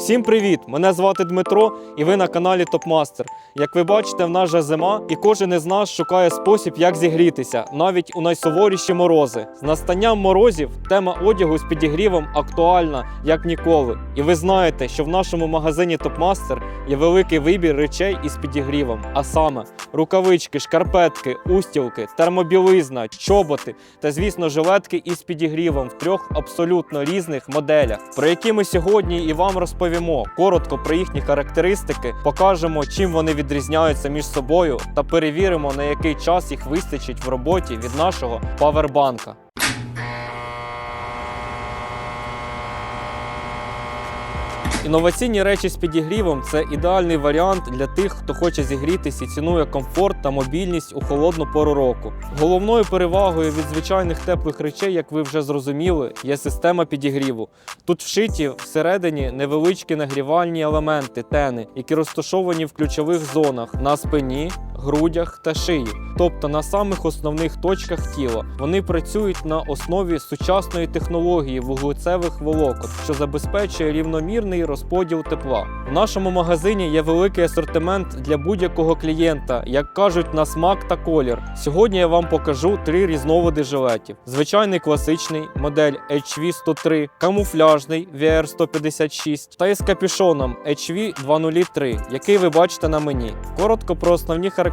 Всім привіт! Мене звати Дмитро, і ви на каналі Топмастер. Як ви бачите, в нас же зима, і кожен із нас шукає спосіб, як зігрітися, навіть у найсуворіші морози. З настанням морозів тема одягу з підігрівом актуальна як ніколи. І ви знаєте, що в нашому магазині Топмастер є великий вибір речей із підігрівом, а саме рукавички, шкарпетки, устілки, термобілизна, чоботи та, звісно, жилетки із підігрівом в трьох абсолютно різних моделях, про які ми сьогодні і вам розповімо. Коротко про їхні характеристики, покажемо, чим вони відрізняються між собою, та перевіримо, на який час їх вистачить в роботі від нашого павербанка. Інноваційні речі з підігрівом це ідеальний варіант для тих, хто хоче зігрітися і цінує комфорт та мобільність у холодну пору року. Головною перевагою від звичайних теплих речей, як ви вже зрозуміли, є система підігріву. Тут вшиті всередині невеличкі нагрівальні елементи тени, які розташовані в ключових зонах на спині, грудях та шиї, тобто на самих основних точках тіла. Вони працюють на основі сучасної технології вуглецевих волокон, що забезпечує рівномірний розподіл тепла. У нашому магазині є великий асортимент для будь-якого клієнта, як кажуть, на смак та колір. Сьогодні я вам покажу три різновиди жилетів: звичайний класичний модель HV103, камуфляжний VR156 та із капюшоном HV203, який ви бачите на мені. Коротко про основні характеристики: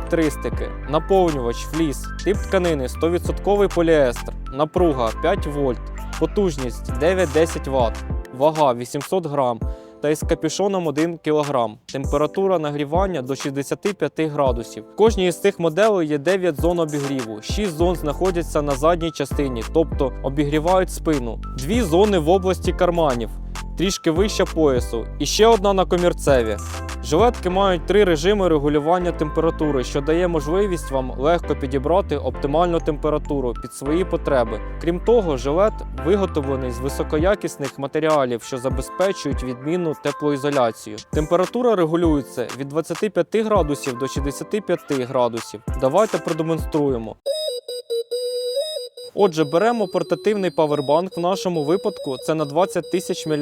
наповнювач, фліс, тип тканини 100% поліестер, напруга 5 вольт, потужність 9-10 Вт, вага 800 грам та із капюшоном 1 кг. Температура нагрівання до 65 градусів. В кожній із цих моделей є 9 зон обігріву. 6 зон знаходяться на задній частині, тобто обігрівають спину. Дві зони в області карманів, трішки вище поясу, і ще одна на комірцеві. Жилетки мають три режими регулювання температури, що дає можливість вам легко підібрати оптимальну температуру під свої потреби. Крім того, жилет виготовлений з високоякісних матеріалів, що забезпечують відмінну теплоізоляцію. Температура регулюється від 25 градусів до 65 градусів. Давайте продемонструємо. Отже, беремо портативний павербанк. В нашому випадку це на 20 тисяч мАч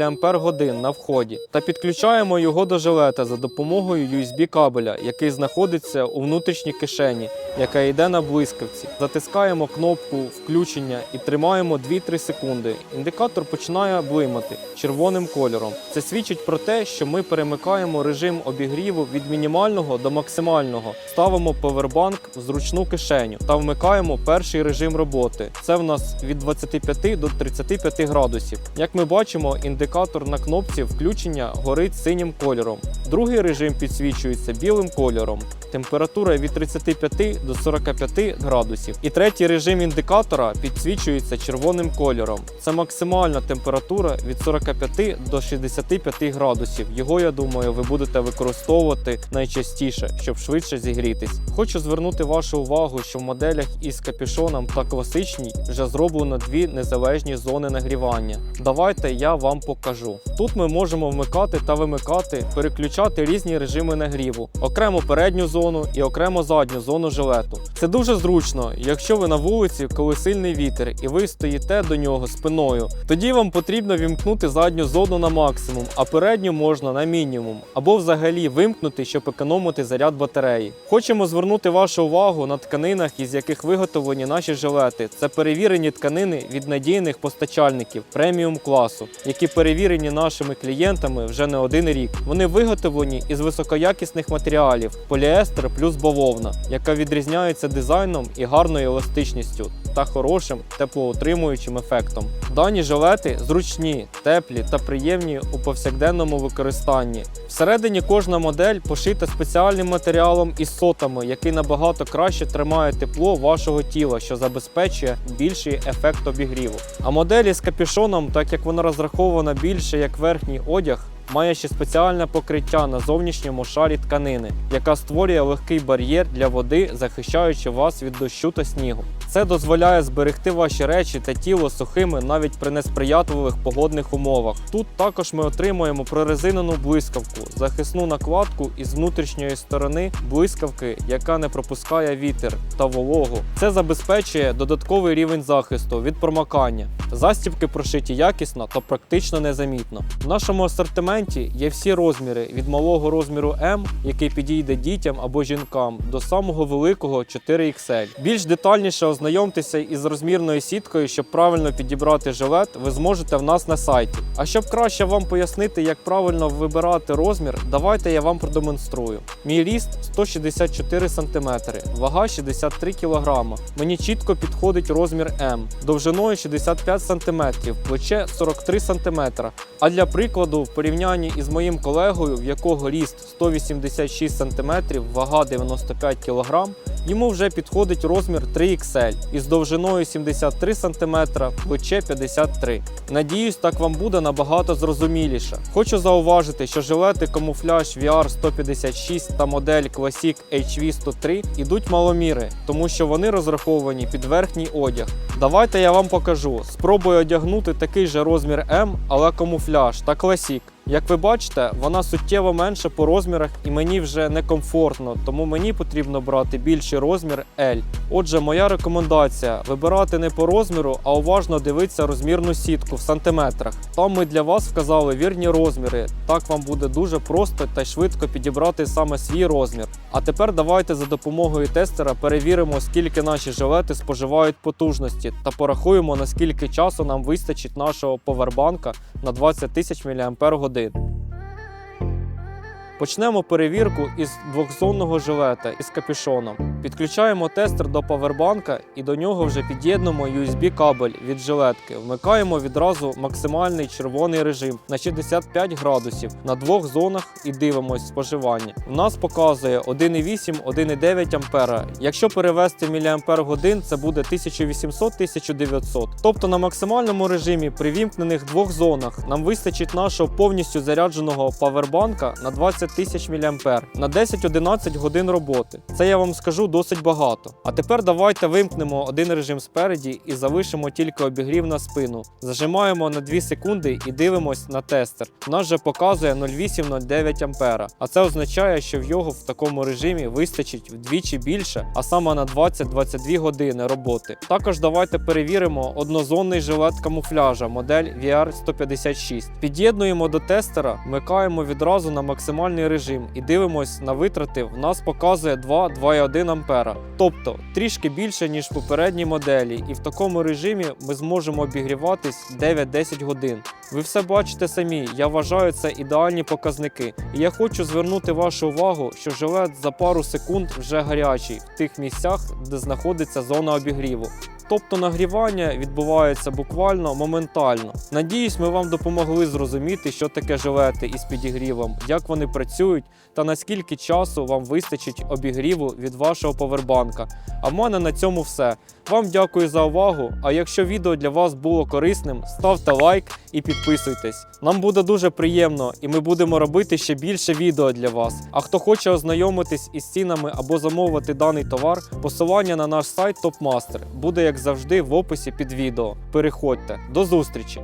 на вході, та підключаємо його до жилета за допомогою USB кабеля, який знаходиться у внутрішній кишені, яка йде на блискавці. Затискаємо кнопку включення і тримаємо 2-3 секунди. Індикатор починає блимати червоним кольором. Це свідчить про те, що ми перемикаємо режим обігріву від мінімального до максимального. Ставимо павербанк в зручну кишеню та вмикаємо перший режим роботи. Це в нас від 25 до 35 градусів. Як ми бачимо, індикатор на кнопці включення горить синім кольором. Другий режим підсвічується білим кольором. Температура від 35 до 45 градусів. І третій режим індикатора підсвічується червоним кольором. Це максимальна температура від 45 до 65 градусів. Його, я думаю, ви будете використовувати найчастіше, щоб швидше зігрітись. Хочу звернути вашу увагу, що в моделях із капюшоном та класичній вже зроблено дві незалежні зони нагрівання. Давайте я вам покажу. Тут ми можемо вмикати та вимикати, переключати різні режими нагріву, окремо передню зону і окремо задню зону жилету. Це дуже зручно, якщо ви на вулиці, коли сильний вітер, і ви стоїте до нього спиною. Тоді вам потрібно вімкнути задню зону на максимум, а передню можна на мінімум, або взагалі вимкнути, щоб економити заряд батареї. Хочемо звернути вашу увагу на тканинах, із яких виготовлені наші жилети. Це перевірені тканини від надійних постачальників преміум класу, які перевірені нашими клієнтами вже не один рік. Вони виготовлені із високоякісних матеріалів поліестер плюс бавовна, яка відрізняється дизайном і гарною еластичністю та хорошим теплоутримуючим ефектом. Дані жилети зручні, теплі та приємні у повсякденному використанні. Всередині кожна модель пошита спеціальним матеріалом із сотами, який набагато краще тримає тепло вашого тіла, що забезпечує більший ефект обігріву. А моделі з капюшоном, так як вона розрахована більше як верхній одяг, має ще спеціальне покриття на зовнішньому шарі тканини, яка створює легкий бар'єр для води, захищаючи вас від дощу та снігу. Це дозволяє зберегти ваші речі та тіло сухими навіть при несприятливих погодних умовах. Тут також ми отримуємо прорезинену блискавку, захисну накладку із внутрішньої сторони блискавки, яка не пропускає вітер та вологу. Це забезпечує додатковий рівень захисту від промокання. Застібки прошиті якісно та практично незамітно. В нашому асортименті асортименті є всі розміри від малого розміру М, який підійде дітям або жінкам, до самого великого 4XL. Більш детальніше ознайомтеся із розмірною сіткою, щоб правильно підібрати жилет, ви зможете в нас на сайті. А щоб краще вам пояснити, як правильно вибирати розмір, давайте я вам продемонструю. Мій ріст 164 см, вага 63 кг. Мені чітко підходить розмір М, довжиною 65 см, плече 43 см. А для прикладу, в порівнянні із моїм колегою, в якого ріст 186 см, вага 95 кг, йому вже підходить розмір 3XL із довжиною 73 см, плече 53 Надіюсь, так вам буде набагато зрозуміліше. Хочу зауважити, що жилети камуфляж VR 156 та модель Classic HV 103 ідуть маломіри, тому що вони розраховані під верхній одяг. Давайте я вам покажу. Спробую одягнути такий же розмір М, але камуфляж та Classic. Як ви бачите, вона суттєво менша по розмірах і мені вже некомфортно, тому мені потрібно брати більший розмір L. Отже, моя рекомендація вибирати не по розміру, а уважно дивитися розмірну сітку в сантиметрах. Там ми для вас вказали вірні розміри. Так вам буде дуже просто та швидко підібрати саме свій розмір. А тепер давайте за допомогою тестера перевіримо, скільки наші жилети споживають потужності, та порахуємо, наскільки часу нам вистачить нашого повербанка на 20 тисяч мАч. Почнемо перевірку із двохзонного жилета із капюшоном. Підключаємо тестер до павербанка і до нього вже під'єднуємо USB кабель від жилетки. Вмикаємо відразу максимальний червоний режим на 65 градусів на двох зонах і дивимось споживання. У нас показує 1,8 1,9 ампера. Якщо перевести в міліампер годин, це буде 1800-1900. Тобто на максимальному режимі при вімкнених двох зонах нам вистачить нашого повністю зарядженого павербанка на 20 тисяч мА на 10-11 годин роботи. Це я вам скажу досить багато. А тепер давайте вимкнемо один режим спереді і залишимо тільки обігрів на спину. Зажимаємо на 2 секунди і дивимось на тестер. У нас вже показує 0,8-0,9 ампера. А це означає, що в його в такому режимі вистачить вдвічі більше, а саме на 20-22 години роботи. Також давайте перевіримо однозонний жилет камуфляжа модель VR 156. Під'єднуємо до тестера, вмикаємо відразу на максимальний режим і дивимось на витрати. В нас показує 2-2,1 ампера, тобто трішки більше ніж в попередній моделі, і в такому режимі ми зможемо обігріватись 9-10 годин. Ви все бачите самі. Я вважаю це ідеальні показники. І я хочу звернути вашу увагу, що жилет за пару секунд вже гарячий в тих місцях, де знаходиться зона обігріву. Тобто нагрівання відбувається буквально моментально. Надіюсь, ми вам допомогли зрозуміти, що таке жилети із підігрівом, як вони працюють та наскільки часу вам вистачить обігріву від вашого повербанка. А в мене на цьому все. Вам дякую за увагу. А якщо відео для вас було корисним, ставте лайк і підписуйтесь. Нам буде дуже приємно, і ми будемо робити ще більше відео для вас. А хто хоче ознайомитись із цінами або замовити даний товар, посилання на наш сайт Topmaster буде як завжди в описі під відео. Переходьте. До зустрічі!